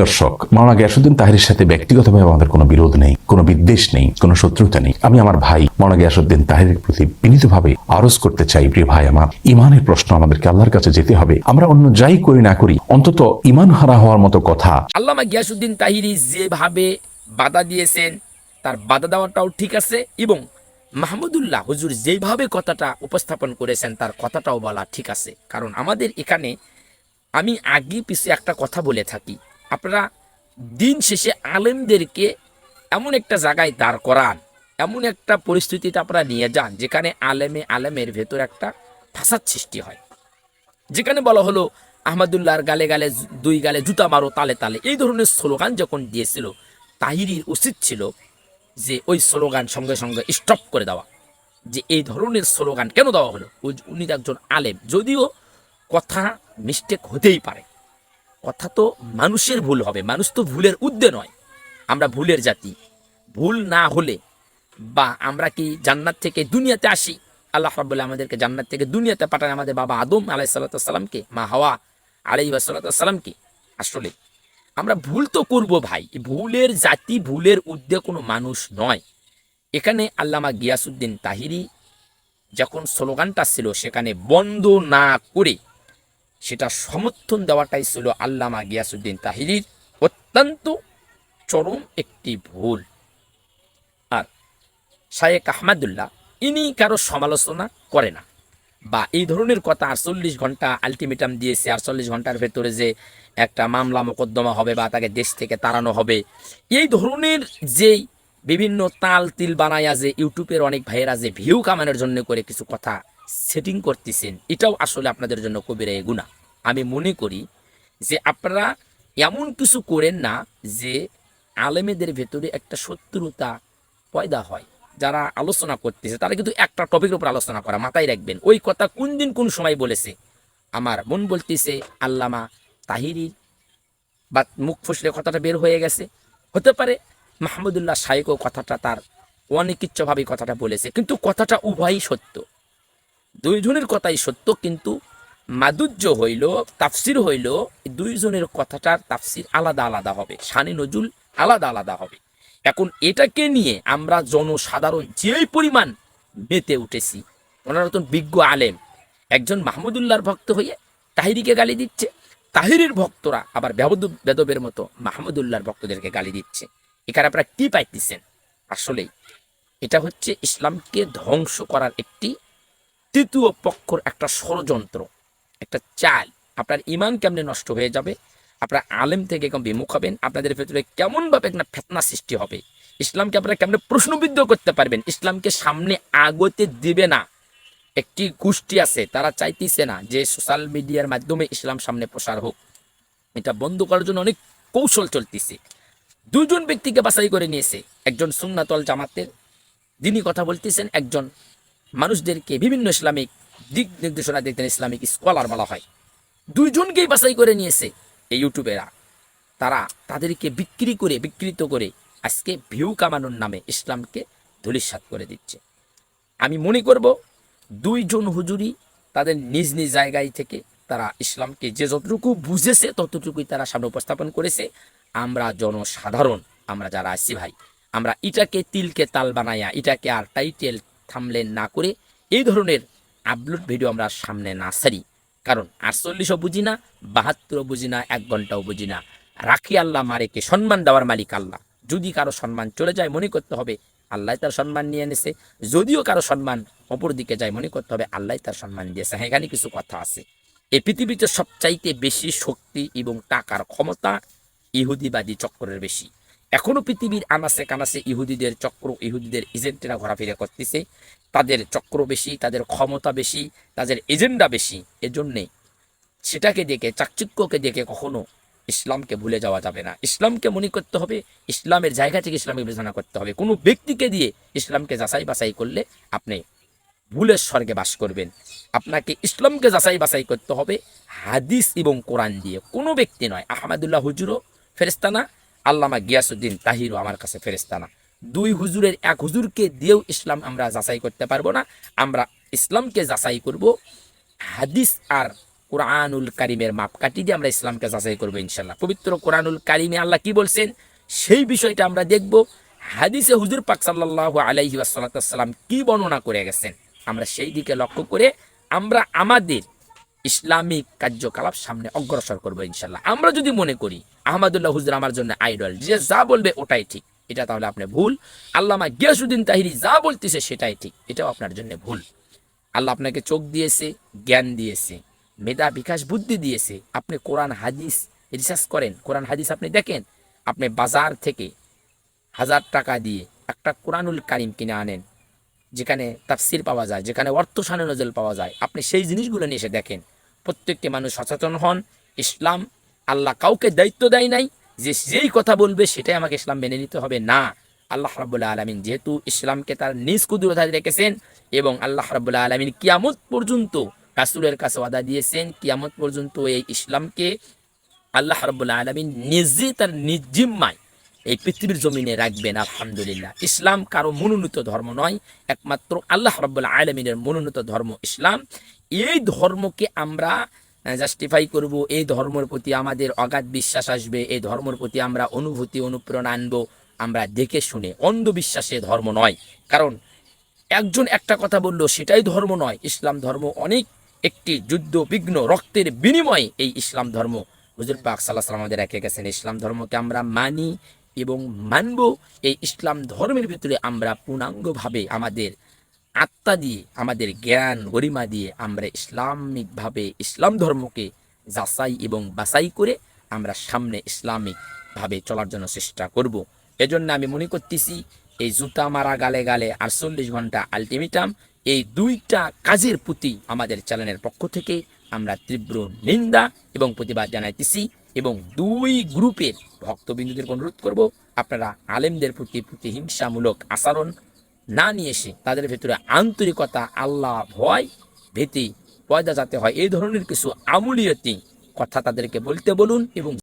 দর্শক মাওলানা গিয়াসুদ্দিন তাহিরের সাথে ব্যক্তিগতভাবে আমাদের কোনো বিরোধ নেই, কোনো বিদ্বেষ নেই, কোনো শত্রুতা নেই। আমি আমার ভাই মাওলানা গিয়াসুদ্দিন তাহিরের প্রতি বিনীতভাবে আরজ করতে চাই, প্রিয় ভাই, আমার ইমানের প্রশ্ন আমাদেরকে আল্লাহর কাছে যেতে হবে। আমরা অন্য যাই করি না করি, অন্তত ইমান হারা হওয়ার মতো কথা। আল্লামা গিয়াসুদ্দিন তাহিরি যেভাবে বাধা দিয়েছেন, তার বাধা দেওয়াটাও ঠিক আছে এবং মাহমুদুল্লাহ হুজুর যেভাবে কথাটা উপস্থাপন করেছেন, তার কথাটাও বলা ঠিক আছে। কারণ আমাদের এখানে আমি আগে পিছিয়ে একটা কথা বলে থাকি। আপনারা দিন শেষে আলেমদেরকে এমন একটা জায়গায় দাঁড় করান, এমন একটা পরিস্থিতিতে আপনারা নিয়ে যান, যেখানে আলেমে আলেমের ভেতর একটা ফাসাদ সৃষ্টি হয়। যেখানে বলা হলো, আহমদুল্লাহর গালে গালে দুই গালে জুতা মারো, তালে তালে। এই ধরনের স্লোগান যখন দিয়েছিল, তাহিরির উচিত ছিল যে ওই স্লোগান সঙ্গে সঙ্গে স্টপ করে দেওয়া। যে এই ধরনের স্লোগান কেন দেওয়া হলো? উনি একজন আলেম, যদিও কথা মিস্টেক হতেই পারে। কথা তো মানুষের ভুল হবে, মানুষ তো ভুলের উদ্দে নয়। আমরা ভুলের জাতি। ভুল না হলে বা আমরা কি জান্নাত থেকে দুনিয়াতে আসি? আল্লাহ রাবুল্লাহ আমাদেরকে জান্নাত থেকে দুনিয়াতে পাঠান আমাদের বাবা আদম আলাই সাল্লাতামকে মা হাওয়া আলাই সাল্লাতামকে আসলে আমরা ভুল তো করব ভাই, ভুলের জাতি, ভুলের উদ্দে কোনো মানুষ নয়। এখানে আল্লামা গিয়াসুদ্দিন তাহিরি যখন স্লোগানটা ছিল, সেখানে বন্ধ না করে সেটা সমর্থন দেওয়াটাই ছিল আল্লামা গিয়াসুদ্দিন তাহিরির অত্যন্ত চরম একটি ভুল। আর শায়েক আহমদুল্লাহ, ইনি কারও সমালোচনা করে না। বা এই ধরনের কথা আটচল্লিশ ঘণ্টা আলটিমেটাম দিয়েছে, আটচল্লিশ ঘণ্টার ভেতরে যে একটা মামলা মোকদ্দমা হবে বা তাকে দেশ থেকে তাড়ানো হবে। এই ধরনের যেই বিভিন্ন তাল তিল বানায় যে ইউটিউবের অনেক ভাইয়েরা যে ভিউ কামানোর জন্য করে কিছু কথা সেটিং করতেছেন, এটাও আসলে আপনাদের জন্য কবিরা গুণা আমি মনে করি যে আপনারা এমন কিছু করেন না যে আলেমেদের ভেতরে একটা শত্রুতা পয়দা হয়। যারা আলোচনা করতেছে, তারা কিন্তু একটা টপিকের উপর আলোচনা করা মাথায় রাখবেন। ওই কথা কোন দিন কোন সময় বলেছে? আমার মন বলতেছে, আল্লামা তাহিরি বা মুখ ফুসলে কথাটা বের হয়ে গেছে। হতে পারে মাহমুদুল্লাহ শাইকও কথাটা তার অনিকিচ্ছভাবে কথাটা বলেছে, কিন্তু কথাটা উভয়ই সত্য। দুইজনের কথাই সত্য, কিন্তু মাধুর্য হইল, তাফসির হইল দুইজনের কথাটার তাফসির আলাদা আলাদা হবে, শানি নজুল আলাদা আলাদা হবে। এখন এটাকে নিয়ে আমরা জনসাধারণ যেই পরিমাণ মেতে উঠেছি, ওনার নতুন বিজ্ঞ আলেম, একজন মাহমুদুল্লাহর ভক্ত হয়ে তাহিরিকে গালি দিচ্ছে, তাহিরের ভক্তরা আবার বেদবের মতো মাহমুদুল্লাহর ভক্তদেরকে গালি দিচ্ছে। এখানে আপনারা কি পাইতেছেন? আসলেই এটা হচ্ছে ইসলামকে ধ্বংস করার একটি তৃতীয় পক্ষর একটা ষড়যন্ত্র, একটা চাল। আপনার ইমান কেমনে নষ্ট হয়ে যাবে? আপনার আলেম থেকে কেমন বিমুখ হবেন? আপনাদের ভেতরে কেমনভাবে একটা ফেতনা সৃষ্টি হবে? ইসলামকে আপনারা কেমনে প্রশ্নবিদ্ধ করতে পারবেন? ইসলামকে সামনে আগতে দিবে না। একটি গোষ্ঠী আছে, তারা চাইতেছে না যে সোশ্যাল মিডিয়ার মাধ্যমে ইসলাম সামনে প্রসার হোক। এটা বন্ধ করার জন্য অনেক কৌশল চলতেছে। দুজন ব্যক্তিকে বাছাই করে নিয়েছে। একজন সুন্নাতল জামাতের। যিনি কথা বলতেছেন, একজন মানুষদেরকে বিভিন্ন ইসলামিক দিক নির্দেশনা দিতেন, ইসলামিক স্কলার বলা হয়। দুইজনকেই বাছাই করে নিয়েছে এই ইউটিউবেরা। তারা তাদেরকে বিক্রি করে, বিকৃত করে আজকে ভিউ কামানোর নামে ইসলামকে ধূলিসাৎ করে দিচ্ছে। আমি মনে করব, দুইজন হুজুরি তাদের নিজ নিজ জায়গায় থেকে তারা ইসলামকে যে যতটুকু বুঝেছে, ততটুকুই তারা সামনে উপস্থাপন করেছে। আমরা জনসাধারণ, আমরা যারা আছি ভাই, আমরা এটাকে তিলকে তাল বানাইয়া এটাকে আর টাইটেল থামলেন না করে এই ধরনের আপলোড ভিডিও আমরা সামনে না সারি। কারণ আটচল্লিশও বুঝি না বাহাত্তরও বুঝি না এক ঘন্টাও বুঝি না। রাখি আল্লাহ মারেকে সম্মান দেওয়ার মালিক আল্লাহ। যদি কারও সম্মান চলে যায় মনে করতে হবে আল্লাহ তার সম্মান নিয়ে এনেছে। যদিও কারও সম্মান অপর দিকে যায় মনে করতে হবে আল্লাহ তার সম্মান দিয়েছে। হ্যাঁ, এখানে কিছু কথা আছে। এই পৃথিবীতে সবচাইতে বেশি শক্তি এবং টাকার ক্ষমতা ইহুদিবাদী চক্রের বেশি। এখনও পৃথিবীর আনাসে কানাসে ইহুদিদের চক্র, ইহুদিদের এজেন্টেরা ঘোরাফেরা করতেছে। তাদের চক্র বেশি, তাদের ক্ষমতা বেশি, তাদের এজেন্ডা বেশি। এজন্যে সেটাকে দেখে, চাকচিক্যকে দেখে কখনো ইসলামকে ভুলে যাওয়া যাবে না। ইসলামকে মনে করতে হবে, ইসলামের জায়গা থেকে ইসলামকে বিবেচনা করতে হবে। কোনো ব্যক্তিকে দিয়ে ইসলামকে যাচাই বাছাই করলে আপনি ভুলের স্বর্গে বাস করবেন। আপনাকে ইসলামকে যাচাই বাছাই করতে হবে হাদিস এবং কোরআন দিয়ে। কোনো ব্যক্তি নয়, আহমদুল্লাহ হুজুরও ফেরেস্তানা আল্লামা গিয়াসুদ্দিন তাহিরও আমার কাছে ফেরেস্তানা দুই হুজুরের এক হুজুরকে দিয়েও ইসলাম আমরা যাচাই করতে পারব না। আমরা ইসলামকে যাচাই করব। হাদিস আর কোরআনুল কারিমের মাপকাঠি দিয়ে আমরা ইসলামকে যাচাই করব ইনশাল্লাহ পবিত্র কোরআনুল কারিমে আল্লাহ কি বলছেন? সেই বিষয়টা আমরা দেখব। হাদিসে হুজুর পাক সাল্লাহ আলাইহি আসাল্লাম কি বর্ণনা করে গেছেন? আমরা সেই দিকে লক্ষ্য করে আমরা আমাদের ইসলামিক কার্যকলাপ সামনে অগ্রসর করব ইনশাল্লাহ আমরা যদি মনে করি, আহমদুল্লাহ হুজুর আমার জন্য আইডল যে যা বলবে ওটাই ঠিক। এটা তাহলে আপনি ভুল। আল্লামা গিয়াসুদ্দিন তাহিরি যা বলতেছে সেটাই ঠিক। এটাও আপনার জন্য ভুল। আল্লাহ আপনাকে চোখ দিয়েছে, জ্ঞান দিয়েছে, মেধা, বিকাশ, বুদ্ধি দিয়েছে। আপনি কোরআন, হাদিস রিসার্চ করেন। কোরআন, হাদিস আপনি দেখেন। আপনি বাজার থেকে হাজার টাকা দিয়ে একটা কোরআনুল কারিম কিনে আনেন। যেখানে তাফসির পাওয়া যায়, যেখানে অর্থ সানে নজল পাওয়া যায়, আপনি সেই জিনিসগুলো নিয়ে এসে দেখেন। প্রত্যেকটি মানুষ সচেতন হন, ইসলাম আল্লাহ কাউকে দায়িত্ব দেয় নাই যে যেই কথা বলবে সেটাই আমাকে ইসলাম মেনে নিতে হবে। না, আল্লাহ রাবুল্লাহ আলমিন যেহেতু ইসলামকে তার নিজ কুদরতায় রেখেছেন এবং আল্লাহ রাবুল্লাহ আলমিন কিয়ামত পর্যন্ত রাসুলের কাছে ওয়াদা দিয়েছেন, কিয়ামত পর্যন্ত এই ইসলামকে আল্লাহ রাবুল্লাহ আলমিন নিজে তার নিজ জিম্মায় এই পৃথিবীর জমিনে রাখবেন, আলহামদুলিল্লাহ। ইসলাম কারও মনোনীত ধর্ম নয়, একমাত্র আল্লাহ রাব্বুল আলমিনের মনোনীত ধর্ম ইসলাম। এই ধর্মকে আমরা জাস্টিফাই করব, এই ধর্মের প্রতি আমাদের অগাধ বিশ্বাস আসবে, এই ধর্মের প্রতি আমরা অনুভূতি, অনুপ্রেরণা আনব, আমরা দেখে শুনে অন্ধবিশ্বাসে ধর্ম নয়। কারণ একজন একটা কথা বলল, সেটাই ধর্ম নয়। ইসলাম ধর্ম অনেক একটি যুদ্ধ বিঘ্ন রক্তের বিনিময়ে এই ইসলাম ধর্ম। হুজুর পাক সাল্লাহ সাল্লাম আমাদের রেখে গেছেন। ইসলাম ধর্মকে আমরা মানি এবং মানব এই ইসলাম ধর্মের ভিতরে আমরা পূর্ণাঙ্গভাবে আমাদের আত্মা দিয়ে, আমাদের জ্ঞান, গরিমা দিয়ে আমরা ইসলামিকভাবে ইসলাম ধর্মকে যাচাই এবং বাছাই করে আমরা সামনে ইসলামিকভাবে চলার জন্য চেষ্টা করব। এজন্য আমি মনে করতেছি, এই জুতা মারা গালে গালে আটচল্লিশ ঘণ্টা আলটিমেটাম এই দুইটা কাজের প্রতি আমাদের চ্যানেলের পক্ষ থেকে আমরা তীব্র নিন্দা এবং প্রতিবাদ জানাইতেছি। এবং দুই গ্রুপের ভক্তবিন্দুদের অনুরোধ করব, আপনারা আলেমদের প্রতি প্রতিহিংসামূলক আচরণ না নিয়ে এসে তাদের ভেতরে আন্তরিকতা, আল্লাহ ভয়, ভীতি, পয়দা যাতে হয়, এই ধরনের কিছু আমুলিয়তি কথা তাদেরকে বলতে বলুন এবং